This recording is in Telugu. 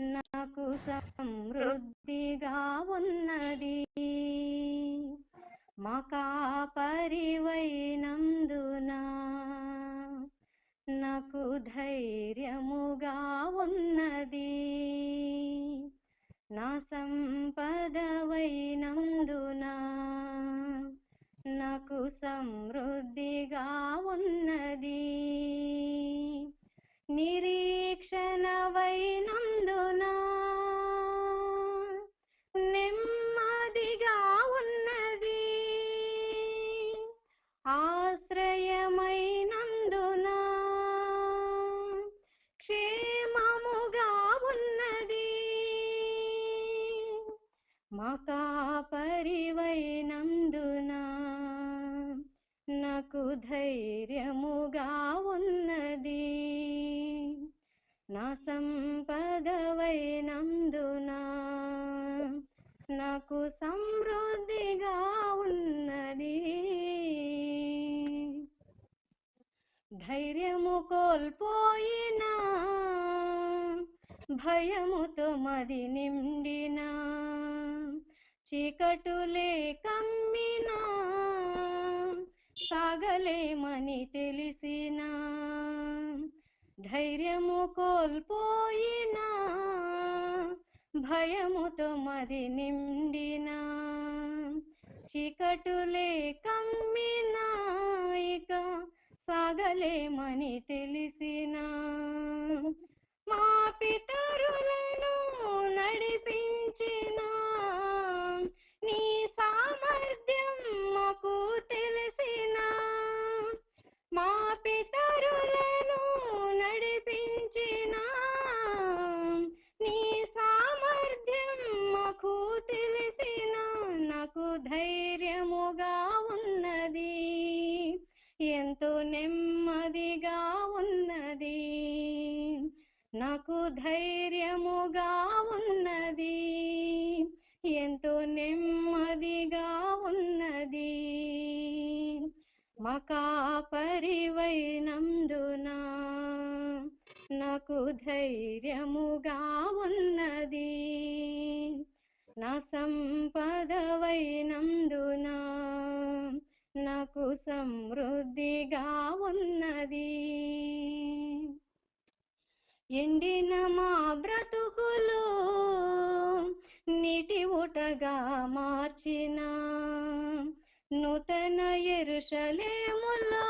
నాకు సమృద్ధిగా ఉన్నది. మకా కాపరివైనందునా నాకు ధైర్యముగా ఉన్నది. నా సంపదవైనందునా నాకు సమృద్ధిగా ఉన్నది. నిరీక్షణవైన పరివైనందున నాకు ధైర్యముగా ఉన్నది. నా సంపదవైనందునా నాకు సమృద్ధిగా ఉన్నది. ధైర్యము కోల్పోయినా భయముతో మది నిండిన చీకటులే కమ్మినా సాగలేమని తెలిసినా. ధైర్యము కోల్పోయినా భయముతో మది నిండినా. చీకటులే కమ్మినా ఇక సాగలేమని తెలిసినా. మా పితరులే నెమ్మదిగా ఉన్నది. నాకు ధైర్యముగా ఉన్నది. ఎంతో నెమ్మదిగా ఉన్నది. మకా పరివైనందున నాకు ధైర్యముగా ఉన్నది. నా సంపదవై నాకు సమృద్ధిగా ఉన్నది. ఎండిన మా బ్రతుకులు నీటి ఊటగా మార్చిన నూతన ఎరుషలేములో